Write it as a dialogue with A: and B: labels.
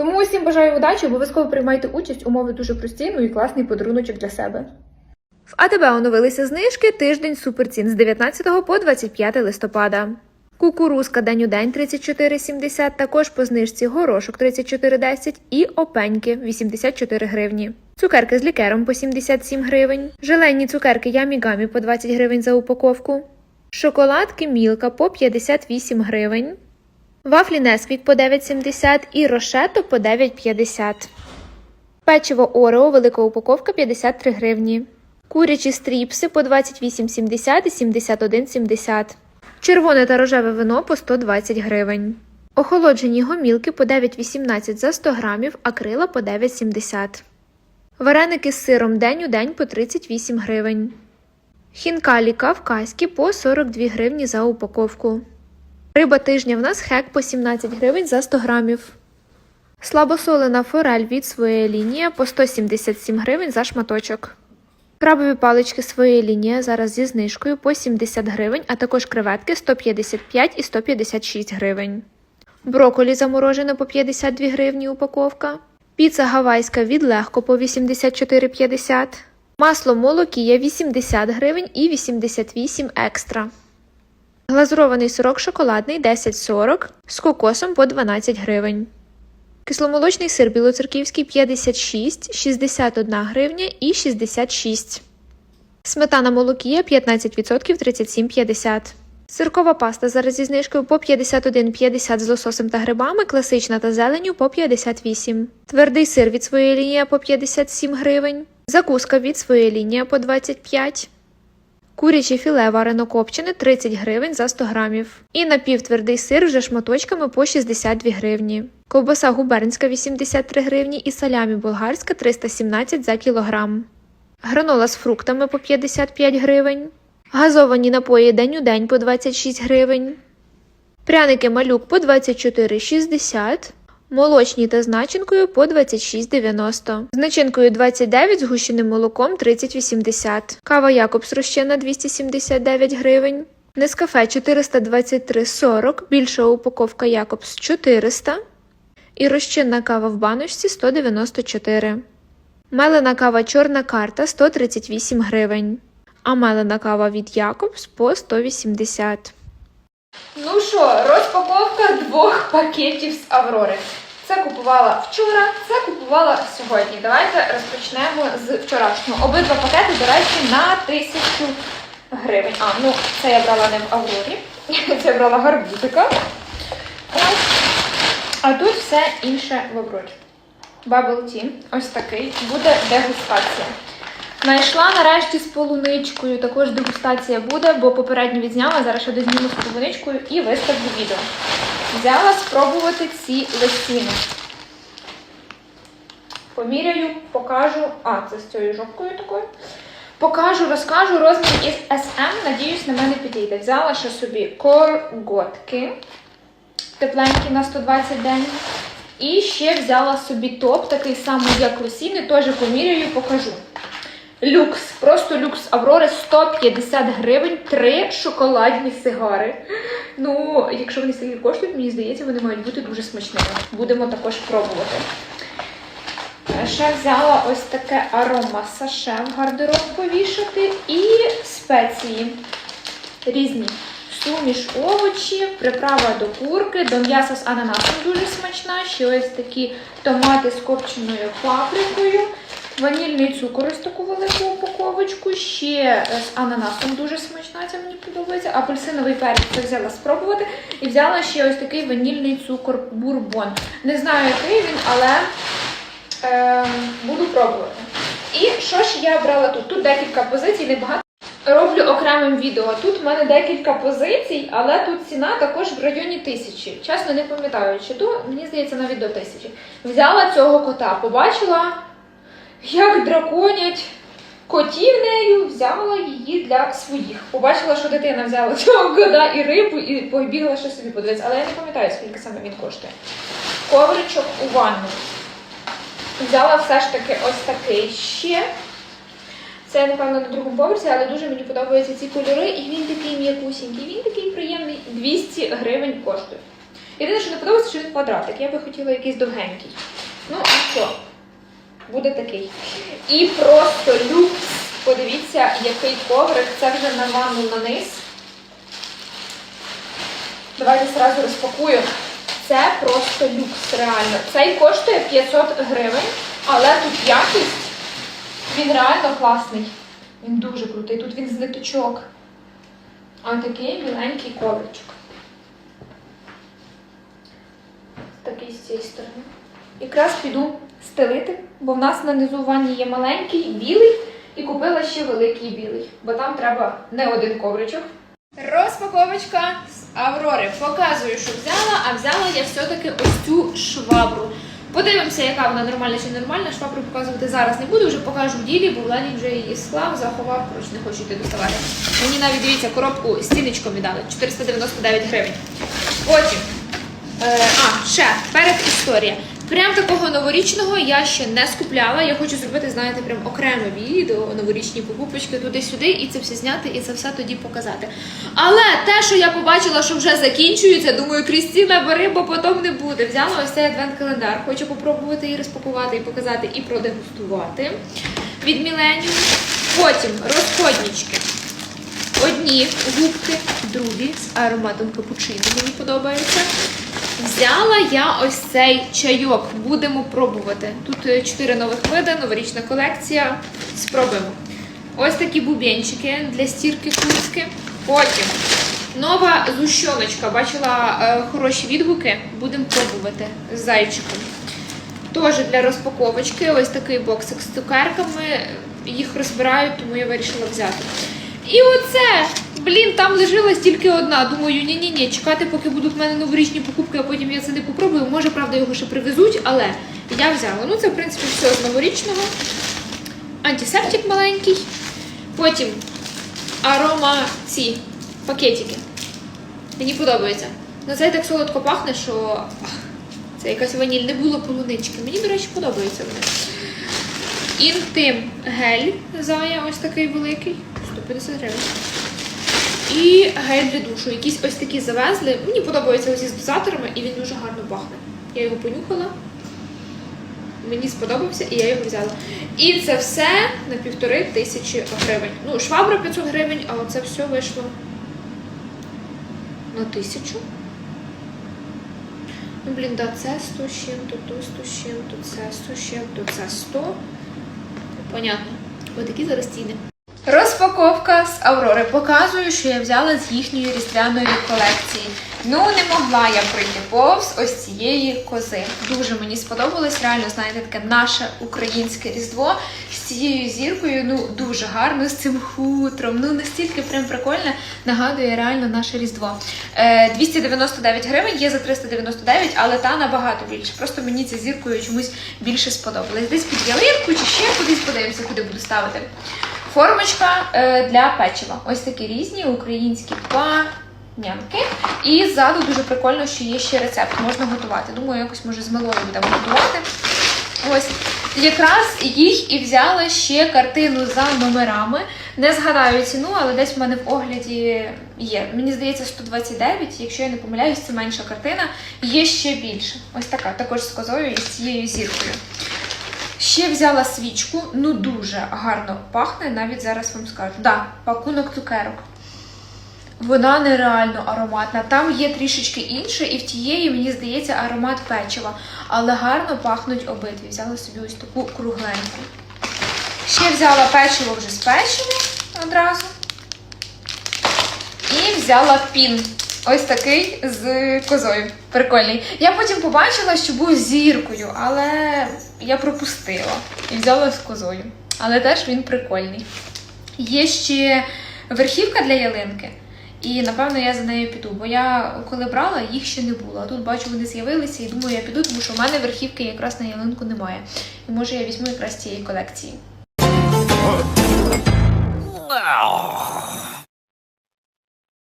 A: Тому усім бажаю удачі, обов'язково приймайте участь, умови дуже прості, ну і класний подаруночок для себе. В АТБ оновилися знижки тиждень суперцін з 19 по 25 листопада. Кукурузка день у день 34,70, також по знижці горошок 34,10 і опеньки 84 гривні. Цукерки з лікером по 77 гривень, желейні цукерки Ямігамі по 20 гривень за упаковку, шоколадки Мілка по 58 гривень. Вафлі Несквік по 9,70 і рошето по 9,50. Печиво Орео, велика упаковка 53 гривні. Курячі стріпси по 28,70 і 71,70. Червоне та рожеве вино по 120 гривень.
B: Охолоджені гомілки по 9,18 за 100 грамів, а крила по 9,70. Вареники з сиром день у день по 38 гривень. Хінкалі кавказькі по 42 гривні за упаковку. Риба тижня в нас хек по 17 гривень за 100 грамів. Слабосолена форель від своєї лінії по 177 гривень за шматочок. Крабові палички своєї лінії зараз зі знижкою по 70 гривень, а також креветки 155 і 156 гривень. Броколі заморожене по 52 гривні упаковка. Піца гавайська від легко по 84,50. Масло молокія 80 гривень і 88 екстра. Глазурований сирок шоколадний 10,40 з кокосом по 12 гривень. Кисломолочний сир білоцерківський 56, 61 гривня і 66. Сметана молокія 15% 37,50. Сиркова паста зараз зі знижкою по 51,50 з лососем та грибами, класична та зеленю по 58. Твердий сир від своєї лінії по 57 гривень. Закуска від своєї лінії по 25. Куряче філе варено копчене 30 гривень за 100 грамів. І напівтвердий сир вже шматочками по 62 гривні. Ковбаса губернська 83 гривні і салямі болгарська 317 за кілограм. Гранола з фруктами по 55 гривень. Газовані напої день у день по 26 гривень. Пряники малюк по 24,60. Молочні та з начинкою по 26,90. З начинкою 29 з гущеним молоком 30,80. Кава Якобс розчинна 279 гривень. Нескафе 423,40. Більша упаковка Якобс 400. І розчинна кава в баночці 194. Мелена кава чорна карта 138 гривень. А мелена кава від Якобс по 180.
A: Ну що, розпаковка двох пакетів з Аврори. Це купувала вчора, це купувала сьогодні. Давайте розпочнемо з вчорашнього. Обидва пакети, до речі, на тисячу гривень. А, ну це я брала не в Аврорі. Це я брала гарбузика. Ось. А тут все інше в Аврорі. Bubble Tea. Ось такий. Буде дегустація. Знайшла нарешті з полуничкою. Також дегустація буде, бо попередньо відзняла. Зараз ще дозніму з полуничкою і виставлю відео. Взяла спробувати ці лисіни. Поміряю, покажу. А, це з цією жопкою такою. Покажу, розкажу розмір із SM. Надіюсь, на мене підійде. Взяла ще собі корготки. Тепленькі на 120 день. І ще взяла собі топ, такий самий, як лосіни, теж поміряю, покажу. Люкс, просто люкс Аврори 150 гривень, три шоколадні сигари. Ну, якщо вони стільки коштують, мені здається, вони мають бути дуже смачними. Будемо також пробувати. Ще взяла ось таке арома саше в гардероб повішати і спеції різні. Суміш овочів, приправа до курки, до м'яса з ананасом дуже смачна. Ще ось такі томати з копченою паприкою. Ванільний цукор ось таку велику упаковочку. Ще з ананасом дуже смачна, це мені подобається. Апельсиновий перець це взяла спробувати. І взяла ще ось такий ванільний цукор бурбон. Не знаю, який він, але е, буду пробувати. І що ж я брала тут? Тут декілька позицій, небагато. Роблю окремим відео. Тут в мене декілька позицій, але тут ціна також в районі тисячі. Чесно, не пам'ятаю, чи то, мені здається, навіть до тисячі. Взяла цього кота, побачила, як драконять котів нею, взяла її для своїх. Побачила, що дитина взяла цього кота і рибу, і побігла ще собі подивитися. Але я не пам'ятаю, скільки саме він коштує. Ковричок у ванну. Взяла все ж таки ось такий ще. Це, напевно, на другому поверсі, але дуже мені подобаються ці кольори, і він такий м'якусінький, він такий приємний, 200 гривень коштує. Єдине, що не подобається, що він квадратик. Я би хотіла якийсь довгенький. Ну, а що? Буде такий. І просто люкс. Подивіться, який коврик. Це вже на ванну на низ. Давайте зразу розпакую. Це просто люкс, реально. Цей коштує 500 гривень, але тут якість. Він реально класний. Він дуже крутий. Тут він з ниточок. А такий біленький ковричок. Такий з цієї сторони. Якраз піду стелити, бо в нас на низу ванні є маленький, білий, і купила ще великий білий, бо там треба не один ковричок. Розпаковочка з Аврори, показую, що взяла, а взяла я все-таки ось цю швабру. Подивимося, яка вона нормальна чи нормальна. Швабру показувати зараз не буду, вже покажу ділі, бо Владі вже її склав, заховав, коротше, не хочу йти доставати. Мені навіть дивіться, коробку стіночком віддали 499 гривень. Потім, е, а, ще перед історія. Прям такого новорічного я ще не скупляла. Я хочу зробити, знаєте, прям окреме відео, новорічні покупочки туди-сюди, і це все зняти, і це все тоді показати. Але те, що я побачила, що вже закінчується, думаю, Крістіна бери, бо потім не буде. Взяла ось цей адвент-календар. Хочу попробувати її розпакувати і показати, і продегустувати від Millennium. Потім розходнички. Одні губки, другі з ароматом капучино. Мені подобається. Взяла я ось цей чайок. Будемо пробувати. Тут е, чотири нових види, новорічна колекція. Спробуємо. Ось такі бубенчики для стірки куртки. Потім нова зущоночка. Бачила е, хороші відгуки. Будемо пробувати з зайчиком. Теж для розпаковочки. Ось такий боксик з цукерками. Їх розбирають, тому я вирішила взяти. І оце, блін, там лишилась тільки одна. Думаю, ні-ні ні, чекати, поки будуть в мене новорічні покупки, а потім я це не попробую. Може, правда, його ще привезуть, але я взяла. Ну, це, в принципі, все з новорічного. Антисептик маленький. Потім арома ці пакетики. Мені подобається. На цей так солодко пахне, що це якась ваніль, не було полунички. Мені, до речі, подобаються вони. Інтим гель зая, ось такий великий, 150 гривень. І гель для душу. Якісь ось такі завезли. Мені подобаються оці з дозаторами, і він дуже гарно пахне. Я його понюхала. Мені сподобався, і я його взяла. І це все на півтори тисячі гривень. Ну, швабра 500 гривень, а оце все вийшло на тисячу. Ну, блін, да, це 100 з чим-то, то 100 з чим-то, це 100 з чим-то, це 100. Понятно. Ось такі зараз ціни. Розпаковка з Аврори. Показую, що я взяла з їхньої різдвяної колекції. Ну, не могла я пройти повз ось цієї кози. Дуже мені сподобалось. Реально, знаєте, таке наше українське різдво з цією зіркою. Ну, дуже гарно, з цим хутром. Ну, настільки прям прикольно нагадує реально наше різдво. Е, 299 гривень, є за 399, але та набагато більше. Просто мені ця зіркою чомусь більше сподобалась. Десь під ялинку чи ще кудись подивимося, куди буду ставити. Формочка е, для печива. Ось такі різні українські панянки. І ззаду дуже прикольно, що є ще рецепт. Можна готувати. Думаю, якось може з мелою будемо готувати. Ось якраз їх і взяла ще картину за номерами. Не згадаю ціну, але десь в мене в огляді є. Мені здається, 129, якщо я не помиляюсь, це менша картина. Є ще більше. Ось така, також з козою і з цією зіркою. Ще взяла свічку, ну дуже гарно пахне, навіть зараз вам скажу. Да, пакунок цукерок. Вона нереально ароматна. Там є трішечки інше, і в тієї, мені здається, аромат печива. Але гарно пахнуть обидві. Взяла собі ось таку кругленьку. Ще взяла печиво вже з печивом одразу. І взяла пін. Ось такий з козою. Прикольний. Я потім побачила, що був зіркою, але я пропустила і взяла з козою. Але теж він прикольний. Є ще верхівка для ялинки. І напевно я за нею піду, бо я коли брала, їх ще не було. А тут бачу, вони з'явилися і думаю, я піду, тому що в мене верхівки якраз на ялинку немає. І може я візьму якраз цієї колекції.